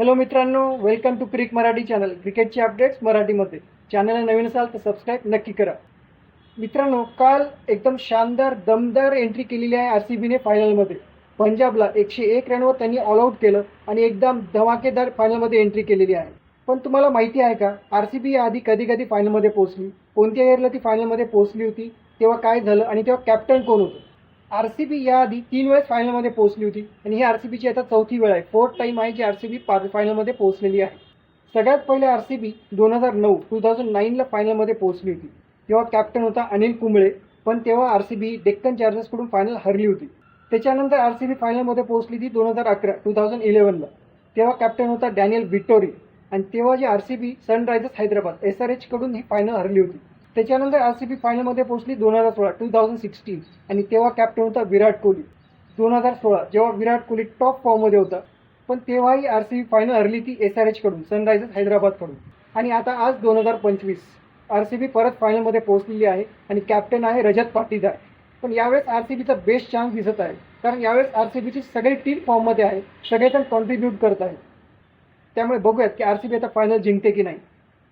Hello मित्रांनो welcome to crick Marathi channel क्रिकेटचे updates मराठीमध्ये. चॅनलला नवीन असाल तर सबस्क्राईब नक्की करा. मित्रांनो काल एकदम शानदार दमदार एंट्री केलेली आहे आर सी बीने फायनलमध्ये पंजाबला एकशे एक रनवर त्यांनी ऑल आऊट केलं आणि एकदम धमाकेदार फायनलमध्ये एंट्री केलेली आहे. पण तुम्हाला माहिती आहे का आर सी बी आधी कधी कधी फायनलमध्ये पोहोचली? कोणत्या इयरला ती फायनलमध्ये पोहोचली होती? तेव्हा काय झालं आणि तेव्हा कॅप्टन कोण होतं? आर सी बी याआधी तीन वेळेस फायनलमध्ये पोहोचली होती. आणि ही आर सी बीची आता चौथी वेळ आहे. फोर्थ टाईम आहे जी आर सी बी फायनलमध्ये पोहोचलेली आहे. सगळ्यात पहिले आर सी बी दोन हजार नऊ टू थाउजंड नाईनला फायनलमध्ये पोहोचली होती. तेव्हा कॅप्टन होता अनिल कुंबळे. पण तेव्हा आर सी बी डेक्कन चार्जर्सकडून फायनल हरली होती. त्याच्यानंतर आर सी बी फायनलमध्ये पोहोचली ती दोन हजार अकरा टू थाउजंड इलेवनला तेव्हा कॅप्टन होता डॅनियल विटोरी आणि तेव्हा जी R C B Sunrisers Hyderabad S R एचकडून ही फायनल हरली होती. त्याच्यानंतर आर सी बी फायनलमध्ये पोहोचली दोन हजार सोळा टू थाउजंड सिक्स्टीन आणि तेव्हा कॅप्टन होता विराट कोहली. दोन हजार सोळा जेव्हा विराट कोहली टॉप फॉर्ममध्ये होता पण तेव्हाही आर सी बी फायनल हरली ती एस आर एचकडून सनरायझर्स हैदराबादकडून आणि आता आज दोन हजार पंचवीस आर सी बी परत फायनलमध्ये पोहोचलेली आहे आणि कॅप्टन आहे रजत पाटीदार. पण यावेळेस आर सी बीचा बेस्ट चान्स दिसत आहे. कारण यावेळेस आर सी बीची सगळी टीम फॉर्ममध्ये आहे सगळेजण कॉन्ट्रीब्यूट करत आहे त्यामुळे बघूयात की आर सी बी आता फायनल जिंकते की नाही.